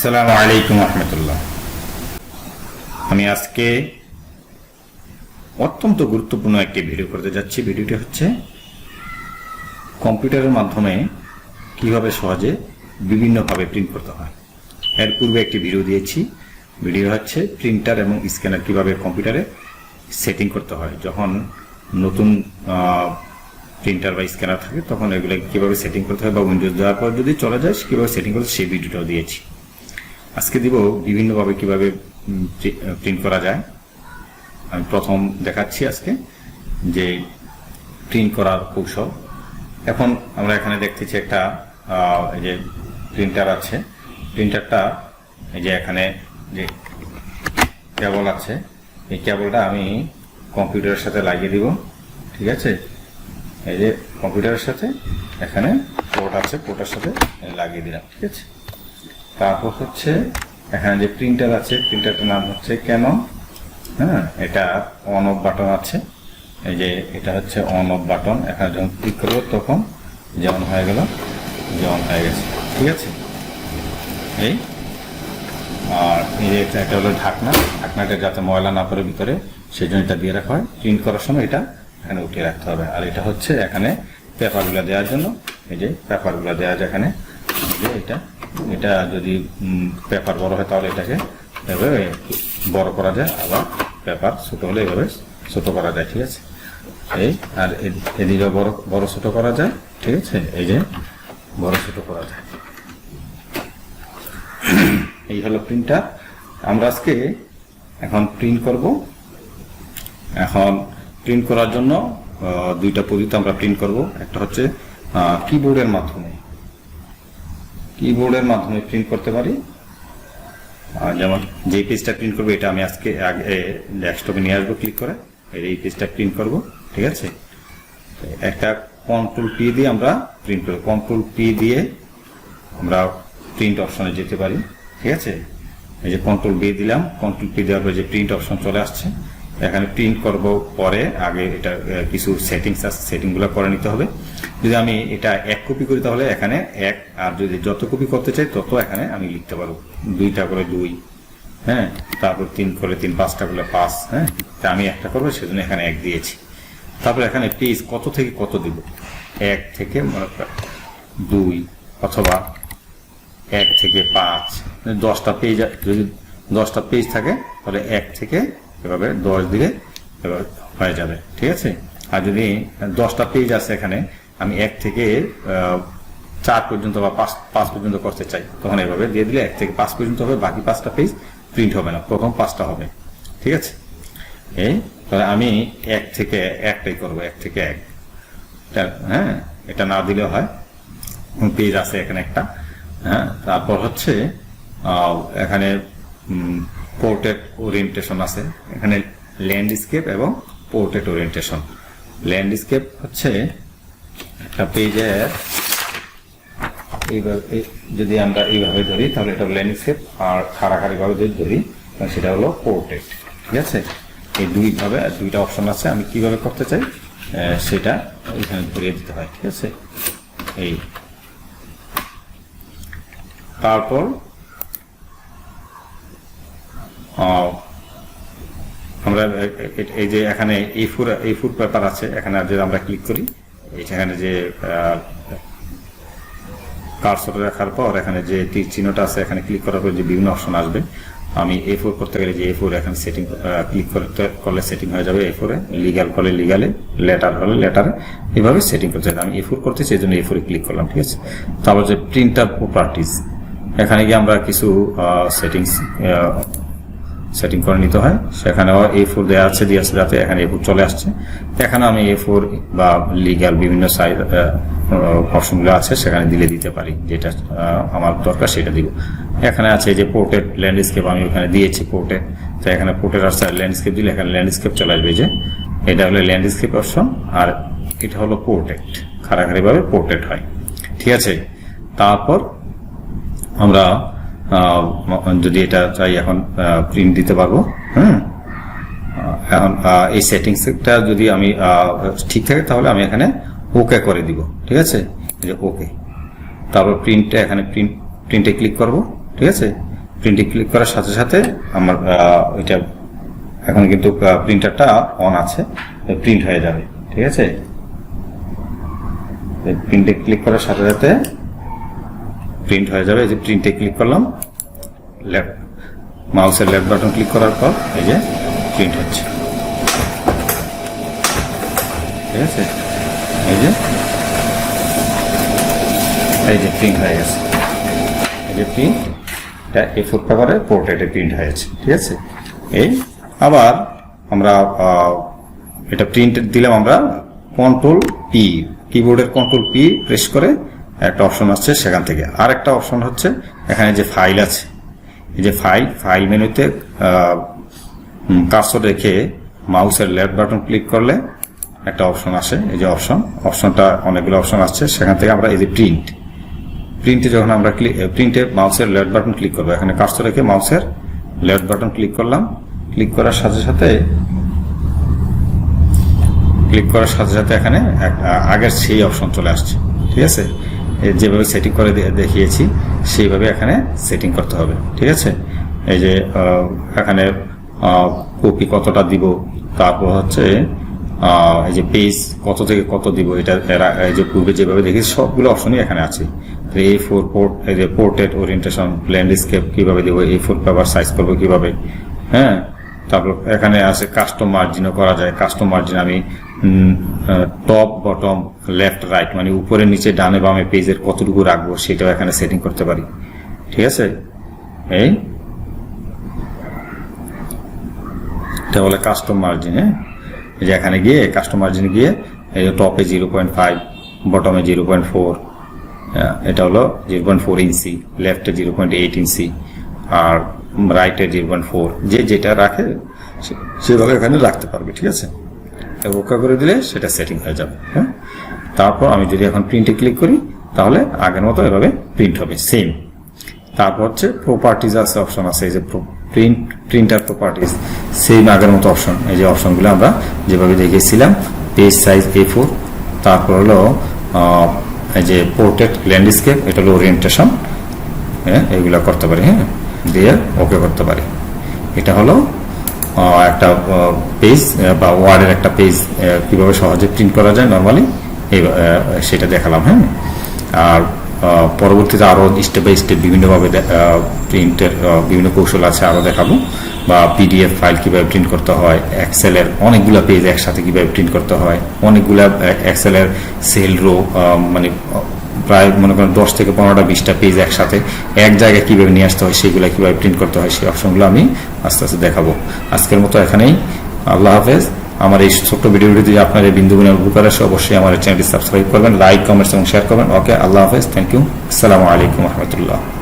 আসসালামু আলাইকুম রহমতুল্লাহ। আমি আজকে অত্যন্ত গুরুত্বপূর্ণ একটি ভিডিও করতে যাচ্ছি। ভিডিওটি হচ্ছে কম্পিউটারের মাধ্যমে কীভাবে সহজে বিভিন্নভাবে প্রিন্ট করতে হয়। এর পূর্বে একটি ভিডিও দিয়েছি। ভিডিও হচ্ছে প্রিন্টার এবং স্ক্যানার কীভাবে কম্পিউটারে সেটিং করতে হয়। যখন নতুন প্রিন্টার বা স্ক্যানার থাকে, তখন এগুলো কীভাবে সেটিং করতে হয় বা উইন্ডোজ দেওয়ার পর যদি চলে যায়, কীভাবে সেটিং করতে সেই ভিডিওটাও দিয়েছি। আজকে দিব বিভিন্নভাবে কীভাবে প্রিন্ট করা যায়। আমি প্রথম দেখাচ্ছি আজকে যে প্রিন্ট করার কৌশল। এখন আমরা এখানে দেখতেছি একটা এই যে প্রিন্টার আছে। প্রিন্টারটা এই যে এখানে যে কেবল আছে, এই কেবলটা আমি কম্পিউটারের সাথে লাগিয়ে দিব, ঠিক আছে? এই যে কম্পিউটারের সাথে এখানে পোর্ট আছে পোর্টের সাথে লাগিয়ে দিলাম, ঠিক আছে? তারপর হচ্ছে, এখানে যে প্রিন্টার আছে প্রিন্টারটার নাম হচ্ছে কেন হ্যাঁ এটা অন অফ বাটন আছে। এই যে এটা হচ্ছে অন অফ বাটন এখানে যখন ক্লিক করব তখন যেমন হয়ে গেল যেমন হয়ে গেছে। ঠিক আছে? এই। আর এই এটা হলো ঢাকনা। ঢাকনাটা যাতে ময়লা না পড়ে ভিতরে সেই জন্য এটা দিয়ে রাখা হয়। প্রিন্ট করার সময় এটা এখানে উঠিয়ে রাখতে হবে। আর এটা হচ্ছে এখানে পেপারগুলো দেওয়ার জন্য। এই যে পেপারগুলো দেওয়া যায় এখানে। এই যে এটা। এটা যদি পেপার বড় হয় তাহলে এটাকে এভাবে বড় করা যায়, আবার পেপার ছোট হলে এভাবে ছোট করা যায়, ঠিক আছে? এই, আর এদিকে বড় বড় ছোট করা যায়, ঠিক আছে? এই যে বড় ছোট করা যায়। এই হলো প্রিন্টার আমরা আজকে এখন প্রিন্ট করব। এখন প্রিন্ট করার জন্য দুইটা পদ্ধতি আমরা প্রিন্ট করব। একটা হচ্ছে কিবোর্ডের মাধ্যমে। কিবোর্ডের মাধ্যমে প্রিন্ট করতে পারি। যেমন যে পেজটা প্রিন্ট করব, এটা আমি আজকে ডেস্কটপে নিয়ে আসব ক্লিক করে। এই পেজটা প্রিন্ট করব, ঠিক আছে? একটা কন্ট্রোল পি দিয়ে আমরা প্রিন্ট করব। কন্ট্রোল পি দিয়ে আমরা প্রিন্ট অপশনে যেতে পারি, ঠিক আছে? এই যে কন্ট্রোল বি দিলাম কন্ট্রোল পি দেওয়ার পরে যে প্রিন্ট অপশন চলে আসছে এখানে প্রিন্ট করব পরে আগে এটা কিছু সেটিংস আছে, সেটিংগুলো করে নিতে হবে। যদি আমি এটা এক কপি করি তাহলে এখানে এক, আর যদি যত কপি করতে চাই তত এখানে আমি লিখতে পারব। দুইটা করে দুই হ্যাঁ? তারপর তিন করে তিন, পাঁচটা করে পাঁচ হ্যাঁ? তা আমি একটা করব, সেজন্য এখানে এক দিয়েছি। তারপর এখানে পেজ কত থেকে কত দিব? এক থেকে মনে দুই অথবা এক থেকে পাঁচ, দশটা পেজ যদি দশটা পেজ থাকে তাহলে এক থেকে এভাবে দশ দিলে হয়ে যাবে, ঠিক আছে? আর যদি দশটা পেজ আছে এখানে, আমি এক থেকে চার পর্যন্ত বা পাঁচ পাঁচ পর্যন্ত করতে চাই, তখন এভাবে দিয়ে দিলে এক থেকে পাঁচ পর্যন্ত হবে, বাকি পাঁচটা পেজ প্রিন্ট হবে না, প্রথম পাঁচটা হবে, ঠিক আছে? এই তাহলে আমি এক থেকে একটাই করব, এক থেকে এক। হ্যাঁ এটা না দিলেও হয় পেজ আছে এখানে একটা হ্যাঁ তারপর হচ্ছে এখানে পোর্ট্রেট ওরিয়েন্টেশন আছে। এখানে ল্যান্ডস্কেপ এবং পোর্ট্রেট ওরিয়েন্টেশন ল্যান্ডস্কেপ হচ্ছে একটা পেজের এইভাবে যদি আমরা এইভাবে ধরি, তাহলে এটা ল্যান্ডস্কেপ আর খাড়াখাড়ি ভাবে যদি ধরি, তাহলে সেটা হলো পোর্ট্রেট ঠিক আছে? এই দুইভাবে দুইটা অপশন আছে, আমি কীভাবে করতে চাই? সেটা এখানে ধরিয়ে দিতে হয়, ঠিক আছে? এই। তারপর আমরা এই যে এখানে এই ফুর, এই ফুড পেপার আছে, এখানে যদি আমরা ক্লিক করি এখানে যে কার্সর রাখার পর এখানে যে তীর চিহ্নটা আছে, এখানে ক্লিক করার পর যে বিভিন্ন অপশন আসবে। আমি এ ফোর করতে গেলে যে এ ফোর এখানে সেটিং ক্লিক করতে, করলে সেটিং হয়ে যাবে এ ফোরে। লিগাল করলে লিগালে লেটার হলে লেটারে এভাবে সেটিং করতে আমি এ ফোর করতে সেই জন্য এ ফোরে ক্লিক করলাম, ঠিক আছে? তারপর যে প্রিন্টার প্রপার্টিস এখানে গিয়ে আমরা কিছু সেটিংস সেটিং করে নিতে হয়। সেখানেও এ ফোর দেওয়া আছে, দিয়ে আছে যাতে এখানে এ ফোর চলে আসছে। এখানে আমি এ ফোর বা লিগাল বিভিন্ন সাইজ অপশনগুলো আছে, সেখানে দিলে দিতে পারি। যেটা আমার দরকার সেটা দিব। এখানে আছে যে পোর্টেড ল্যান্ডস্কেপ আমি ওখানে দিয়েছি পোর্টেড তো এখানে পোর্টেড আসছে ল্যান্ডস্কেপ দিলে এখানে ল্যান্ডস্কেপ চলে আসবে যে। এটা হলো ল্যান্ডস্কেপ অপশন আর এটা হলো পোর্টেড খাড়াখাড়িভাবে পোর্টেড হয়। ঠিক আছে? তারপর আমরা যদি এটা চাই এখন প্রিন্ট দিতে পারব হ্যাঁ এখন এই সেটিংসটা যদি আমি ঠিক থাকে, তাহলে আমি এখানে ওকে করে দিব, ঠিক আছে? যে ওকে তারপর প্রিন্টে এখানে প্রিন্ট প্রিন্টে ক্লিক করব, ঠিক আছে? প্রিন্টে ক্লিক করার সাথে সাথে আমার এটা এখন কিন্তু প্রিন্টারটা অন আছে প্রিন্ট হয়ে যাবে, ঠিক আছে? প্রিন্টে ক্লিক করার সাথে সাথে প্রিন্ট হয়ে যাবে, এই যে প্রিন্টে ক্লিক করলাম লেফট মাউসের লেফট বাটন ক্লিক করার পর এই যে প্রিন্ট হচ্ছে। ঠিক আছে? এই যে এই যে প্রিন্ট হয়ে গেছে। এই যে প্রিন্ট এটা এ ফোর পেপারে পোর্ট্রেটে প্রিন্ট হয়েছে, ঠিক আছে? এই, আবার আমরা এটা প্রিন্ট দিলাম আমরা কন্ট্রোল পি কিবোর্ডের কন্ট্রোল পি প্রেস করে একটা অপশন আসছে সেখান থেকে। আর একটা অপশন হচ্ছে এখানে যে ফাইল আছে, এই যে ফাইল ফাইল মেনুতে কার্সর রেখে মাউসের লেফট বাটন ক্লিক করলে একটা অপশন আসে, এই যে অপশন অপশনটা অনেকগুলো অপশন আসছে, সেখান থেকে আমরা এই যে প্রিন্ট প্রিন্টে যখন আমরা ক্লিক প্রিন্টে মাউসের লেফট বাটন ক্লিক করব। এখানে কার্সর রেখে মাউসের লেফট বাটন ক্লিক করলাম। ক্লিক করার সাথে সাথে ক্লিক করার সাথে সাথে এখানে আগের সেই অপশন চলে আসছে। ঠিক আছে? যেভাবে সেটিং করে দেখিয়েছি, সেইভাবে এখানে সেটিং করতে হবে, ঠিক আছে? এই যে এখানে কপি কতটা দিব, তারপর হচ্ছে এই যে পেজ কত থেকে কত দিব, এটা এই যে পূর্বে যেভাবে দেখি সবগুলো অপশনই এখানে আছে। এই ফোর পোর্ট এই যে পোর্টেড ওরিয়েন্টেশন ল্যান্ডস্কেপ কীভাবে দিব এই ফোর পেপার সাইজ করব কীভাবে হ্যাঁ? তারপর এখানে আছে কাস্টম মার্জিনও করা যায়। কাস্টম মার্জিন আমি টপ বটম লেফট রাইট মানে উপরে, নিচে, ডানে, বামে পেজের কতটুকু রাখব সেটাও এখানে সেটিং করতে পারি। ঠিক আছে? এই। এটা বলে কাস্টম মার্জিন হ্যাঁ? যে এখানে গিয়ে কাস্টম মার্জিন গিয়ে, এই যে টপে জিরো পয়েন্ট ফাইভ বটমে জিরো পয়েন্ট ফোর এটা হলো জিরো পয়েন্ট ফোর ইঞ্চি লেফটে জিরো পয়েন্ট এইট ইঞ্চি আর রাইটে জিরো পয়েন্ট ফোর যে যেটা রাখে সেভাবে এখানে রাখতে পারবে, ঠিক আছে? ওকা করে দিলে সেটা সেটিং হয়ে যাবে হ্যাঁ? তারপর আমি যদি এখন প্রিন্টে ক্লিক করি, তাহলে আগের মতো এভাবে প্রিন্ট হবে সেম তারপর হচ্ছে প্রপার্টিজ আছে অপশন আছে, এই যে প্রিন্ট প্রিন্টার প্রপার্টিজ সেম আগের মতো অপশন এই যে অপশনগুলো আমরা যেভাবে দেখিয়েছিলাম পেজ সাইজ এ ফোর তারপর হলো এই যে পোর্ট্রেট ল্যান্ডস্কেপ এটা হলো ওরিয়েন্টেশন হ্যাঁ? এগুলো করতে পারি হ্যাঁ? দিয়ে ওকে করতে পারি। এটা হলো একটা পেজ বা ওয়ার্ডের একটা পেজ কীভাবে সহজে প্রিন্ট করা যায় নর্মালি এই সেটা দেখালাম হ্যাঁ? আর পরবর্তীতে আরও স্টেপ বাই স্টেপ বিভিন্নভাবে প্রিন্টের বিভিন্ন কৌশল আছে আরও দেখাবো। বা পিডিএফ ফাইল কীভাবে প্রিন্ট করতে হয় এক্সেলের অনেকগুলো পেজ একসাথে কীভাবে প্রিন্ট করতে হয়, অনেকগুলা এক্সেলের সেল রো মানে প্রায় মনে করেন দশ থেকে পনেরোটা, বিশটা পেজ একসাথে এক জায়গায় কীভাবে নিয়ে আসতে হয়, সেগুলো কীভাবে প্রিন্ট করতে হয়, সেই অপশনগুলো আমি আস্তে আস্তে দেখাবো। আজকের মতো এখানেই। আল্লাহ হাফেজ। আমার এই ছোট্ট ভিডিওটি যদি আপনার এই বিন্দু বিনিয়োগ উপকার আসে অবশ্যই আমার চ্যানেলটি সাবস্ক্রাইব করবেন লাইক কমেন্টস এবং শেয়ার করবেন। ওকে আল্লাহ হাফেজ। থ্যাংক ইউ আসসালামু আলাইকুম রহমতুল্লাহ।